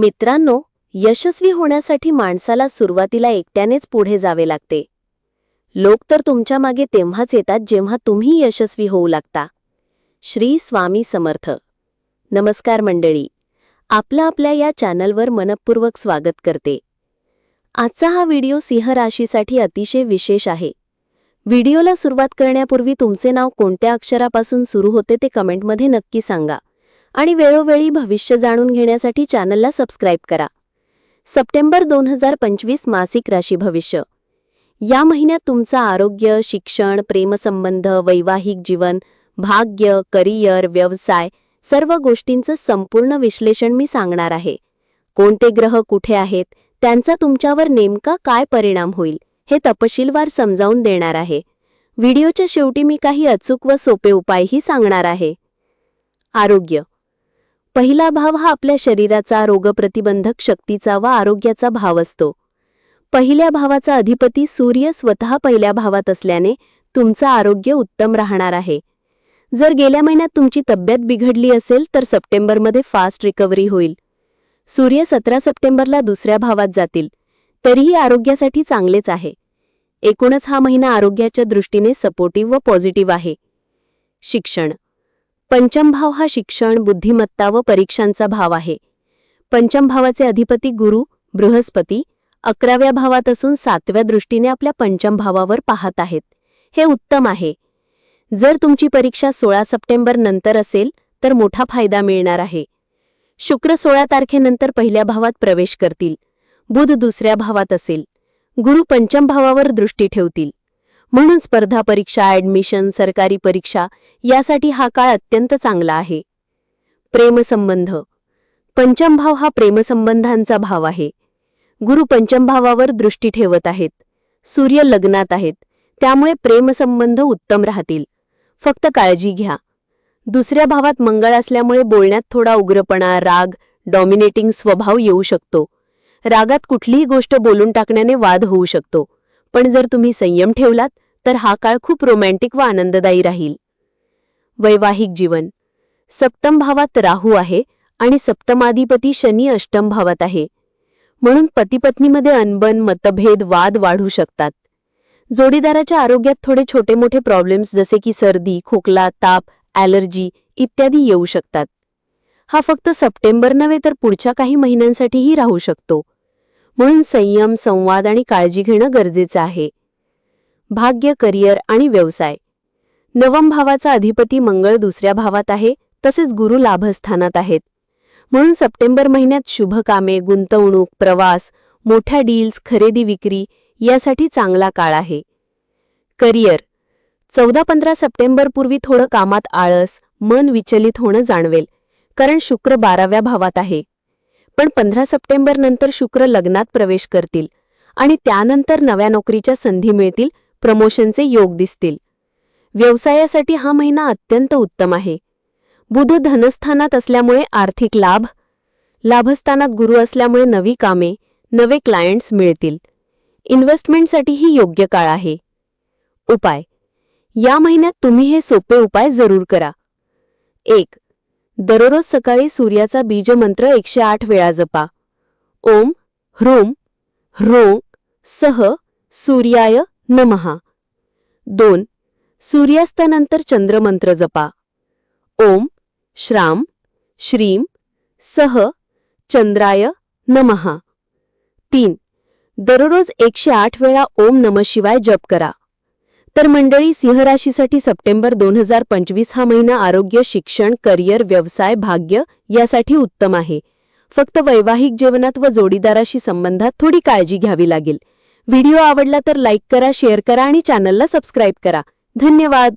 मित्रांनो यशस्वी होण्यासाठी माणसाला सुरुवातीला एकट्यानेच पुढे जावे लागते. लोक तर तुमच्या मागे तेव्हाच येतात जेव्हा तुम्ही यशस्वी होऊ लागता. श्री स्वामी समर्थ. नमस्कार मंडळी. आपलं आपल्या या चॅनलवर मनपूर्वक स्वागत करते. आजचा हा व्हिडिओ सिंह राशीसाठी अतिशय विशेष आहे. व्हिडिओला सुरुवात करण्यापूर्वी तुमचे नाव कोणत्या अक्षरापासून सुरू होते ते कमेंटमध्ये नक्की सांगा. आणि वेळोवेळी भविष्य जाणून घेण्यासाठी चॅनलला सबस्क्राईब करा. सप्टेंबर दोन हजार पंचवीस मासिक राशी भविष्य. या महिन्यात तुमचं आरोग्य शिक्षण प्रेमसंबंध वैवाहिक जीवन भाग्य करिअर व्यवसाय सर्व गोष्टींचं संपूर्ण विश्लेषण मी सांगणार आहे. कोणते ग्रह कुठे आहेत त्यांचा तुमच्यावर नेमका काय परिणाम होईल हे तपशीलवार समजावून देणार आहे. व्हिडिओच्या शेवटी मी काही अचूक व सोपे उपायही सांगणार आहे. आरोग्य. पहिला भाव हा आपल्या शरीराचा रोगप्रतिबंधक शक्तीचा व आरोग्याचा भाव असतो. पहिल्या भावाचा अधिपती सूर्य स्वतः पहिल्या भावात असल्याने तुमचं आरोग्य उत्तम राहणार आहे. जर गेल्या महिन्यात तुमची तब्येत बिघडली असेल तर सप्टेंबरमध्ये फास्ट रिकव्हरी होईल. सूर्य सतरा सप्टेंबरला दुसऱ्या भावात जातील. तरीही आरोग्यासाठी चांगलेच आहे. एकूणच हा महिना आरोग्याच्या दृष्टीने सपोर्टिव्ह व पॉझिटिव्ह आहे. शिक्षण पंचम भाव हा शिक्षण बुद्धिमत्ता व परीक्षांचा भाव आहे. पंचम भावाचे अधिपती गुरु बृहस्पती अकराव्या भावात असून सातव्या दृष्टीने आपल्या पंचम भावावर पाहत आहेत. हे उत्तम आहे. जर तुमची परीक्षा सोळा सप्टेंबर नंतर असेल तर मोठा फायदा मिळणार आहे. शुक्र सोळा तारखेनंतर पहिल्या भावात प्रवेश करतील. बुध दुसऱ्या भावात असेल. गुरु पंचम भावावर दृष्टी ठेवतील. म्हणून स्पर्धा परीक्षा ॲडमिशन सरकारी परीक्षा यासाठी हा काळ अत्यंत चांगला आहे. प्रेमसंबंध. पंचमभाव हा प्रेमसंबंधांचा भाव आहे. गुरु पंचमभावावर दृष्टी ठेवत आहेत. सूर्य लग्नात आहेत. त्यामुळे प्रेमसंबंध उत्तम राहतील. फक्त काळजी घ्या. दुसऱ्या भावात मंगळ असल्यामुळे बोलण्यात थोडा उग्रपणा राग डॉमिनेटिंग स्वभाव येऊ शकतो. रागात कुठलीही गोष्ट बोलून टाकण्याने वाद होऊ शकतो. पण जर तुम्ही संयम ठेवलात तर हा काळ खूप रोमॅन्टिक व आनंददायी राहील. वैवाहिक जीवन. सप्तम भावात राहू आहे आणि सप्तमाधिपती शनी अष्टम भावात आहे. म्हणून पतीपत्नीमध्ये अनबन मतभेद वाद वाढू शकतात. जोडीदाराच्या आरोग्यात थोडे छोटे मोठे प्रॉब्लेम्स जसे की सर्दी खोकला ताप ॲलर्जी इत्यादी येऊ शकतात. हा फक्त सप्टेंबर नव्हे तर पुढच्या काही महिन्यांसाठीही राहू शकतो. म्हणून संयम संवाद आणि काळजी घेणं गरजेचं आहे. भाग्य करिअर आणि व्यवसाय. नवम भावाचा अधिपती मंगळ दुसऱ्या भावात आहे तसेच गुरु लाभस्थानात आहेत. म्हणून सप्टेंबर महिन्यात शुभ कामे गुंतवणूक प्रवास मोठ्या डील्स खरेदी विक्री यासाठी चांगला काळ आहे. करिअर. चौदा पंधरा सप्टेंबरपूर्वी थोडं कामात आळस मन विचलित होणं जाणवेल कारण शुक्र बाराव्या भावात आहे. पण पंधरा सप्टेंबर नंतर शुक्र लग्नात प्रवेश करतील आणि त्यानंतर नव्या नोकरीच्या संधी मिळतील प्रमोशनचे योग दिसतील. व्यवसायासाठी हा महिना अत्यंत उत्तम आहे. बुध धनस्थानात असल्यामुळे आर्थिक लाभ लाभस्थानात गुरु असल्यामुळे नवी कामे नवे क्लायंट्स मिळतील. इन्व्हेस्टमेंटसाठीही योग्य काळ आहे. उपाय. या महिन्यात तुम्ही हे सोपे उपाय जरूर करा. एक दररोज सकाळी सूर्याचा बीजमंत्र एकशे आठ वेळा जपा. ओम ह्रूम ह्रों सह सूर्याय नमहा दोन सूर्यास्तानंतर चंद्रमंत्र जपा. ओम श्राम श्रीम सह चंद्राय नमहा तीन दररोज एकशे आठ वेळा ओम नम शिवाय जप करा. तर मंडळी सिंहराशीसाठी सप्टेंबर दोन हजार पंचवीस हा महिना आरोग्य शिक्षण करिअर व्यवसाय भाग्य यासाठी उत्तम आहे. फक्त वैवाहिक जीवनात व जोडीदाराशी संबंधात थोडी काळजी घ्यावी लागेल. व्हिडिओ आवडला तर लाईक करा शेअर करा आणि चॅनलला सबस्क्राईब करा. धन्यवाद!